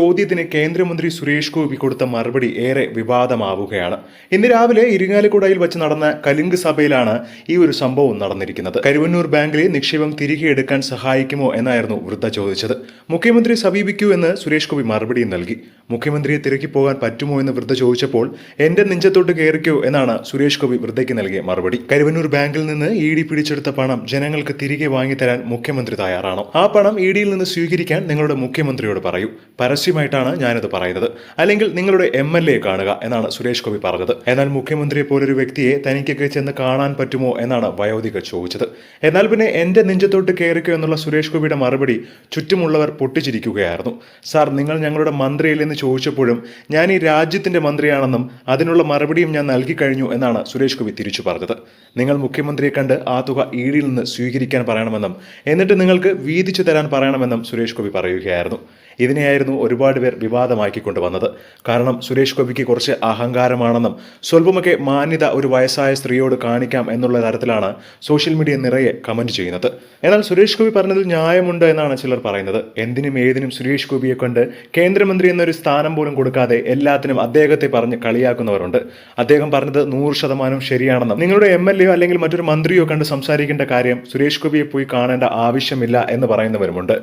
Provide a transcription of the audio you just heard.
ചോദ്യത്തിന് കേന്ദ്രമന്ത്രി സുരേഷ് ഗോപി കൊടുത്ത മറുപടി ഏറെ വിവാദമാവുകയാണ്. ഇന്ന് രാവിലെ ഇരിങ്ങാലക്കുടയിൽ വെച്ച് നടന്ന കലിംഗ് സഭയിലാണ് ഈ ഒരു സംഭവം നടന്നിരിക്കുന്നത്. കരുവന്നൂർ ബാങ്കിലെ നിക്ഷേപം തിരികെ എടുക്കാൻ സഹായിക്കുമോ എന്നായിരുന്നു വൃദ്ധ ചോദിച്ചത്. മുഖ്യമന്ത്രി സമീപിക്കൂ എന്ന് സുരേഷ് ഗോപി മറുപടിയും നൽകി. മുഖ്യമന്ത്രിയെ തിരക്കി പോകാൻ പറ്റുമോ എന്ന് വൃദ്ധ ചോദിച്ചപ്പോൾ എന്റെ നെഞ്ചത്തോട്ട് കയറിക്കോ എന്നാണ് സുരേഷ് ഗോപി വൃദ്ധയ്ക്ക് നൽകിയ മറുപടി. കരുവന്നൂർ ബാങ്കിൽ നിന്ന് ഇ ഡി പിടിച്ചെടുത്ത പണം ജനങ്ങൾക്ക് തിരികെ വാങ്ങിത്തരാൻ മുഖ്യമന്ത്രി തയ്യാറാണോ? ആ പണം ഇ ഡിയിൽ നിന്ന് സ്വീകരിക്കാൻ നിങ്ങളുടെ മുഖ്യമന്ത്രിയോട് പറയൂ. പരസ്യമായിട്ടാണ് ഞാനിത് പറയുന്നത്. അല്ലെങ്കിൽ നിങ്ങളുടെ എം എൽ എ കാണുക എന്നാണ് സുരേഷ് ഗോപി പറഞ്ഞത്. എന്നാൽ മുഖ്യമന്ത്രിയെ പോലൊരു വ്യക്തിയെ തനിക്കൊക്കെ ചെന്ന് കാണാൻ പറ്റുമോ എന്നാണ് വയോധിക ചോദിച്ചത്. എന്നാൽ പിന്നെ എന്റെ നെഞ്ചത്തോട്ട് കയറിക്കോ എന്നുള്ള സുരേഷ് ഗോപിയുടെ മറുപടി ചുറ്റുമുള്ളവർ പൊട്ടിച്ചിരിക്കുകയായിരുന്നു. സാർ നിങ്ങൾ ഞങ്ങളുടെ മന്ത്രിയില്ലെന്ന് ചോദിച്ചപ്പോഴും ഞാൻ ഈ രാജ്യത്തിന്റെ മന്ത്രിയാണെന്നും അതിനുള്ള മറുപടിയും ഞാൻ നൽകി കഴിഞ്ഞു എന്നാണ് സുരേഷ് ഗോപി തിരിച്ചു പറഞ്ഞത്. നിങ്ങൾ മുഖ്യമന്ത്രിയെ കണ്ട് ആ തുക ഇ നിന്ന് സ്വീകരിക്കാൻ പറയണമെന്നും എന്നിട്ട് നിങ്ങൾക്ക് വീതിച്ചു തരാൻ പറയണമെന്നും സുരേഷ് ഗോപി പറയുകയായിരുന്നു. ഇതിനെയായിരുന്നു ഒരുപാട് പേർ വിവാദമാക്കിക്കൊണ്ട് വന്നത് കാരണം സുരേഷ് ഗോപിക്ക് കുറച്ച് അഹങ്കാരമാണെന്നും സ്വല്പമൊക്കെ മാന്യത ഒരു വയസ്സായ സ്ത്രീയോട് കാണിക്കാം എന്നുള്ള തരത്തിലാണ് സോഷ്യൽ മീഡിയ നിറയെ കമന്റ് ചെയ്യുന്നത്. എന്നാൽ സുരേഷ് ഗോപി പറഞ്ഞതിൽ ന്യായമുണ്ട് എന്നാണ് ചിലർ പറയുന്നത്. എന്തിനും ഏതിനും സുരേഷ് ഗോപിയെ കൊണ്ട് കേന്ദ്രമന്ത്രി എന്നൊരു സ്ഥാനം പോലും കൊടുക്കാതെ എല്ലാത്തിനും അദ്ദേഹത്തെ പറഞ്ഞ് കളിയാക്കുന്നവരുണ്ട്. അദ്ദേഹം പറഞ്ഞത് നൂറ് ശതമാനം ശരിയാണെന്നും നിങ്ങളുടെ എം എൽ അല്ലെങ്കിൽ മറ്റൊരു മന്ത്രിയോ കണ്ട് സംസാരിക്കേണ്ട കാര്യം സുരേഷ് ഗോപിയെ പോയി കാണേണ്ട ആവശ്യമില്ല എന്ന് പറയുന്നവരുമുണ്ട്.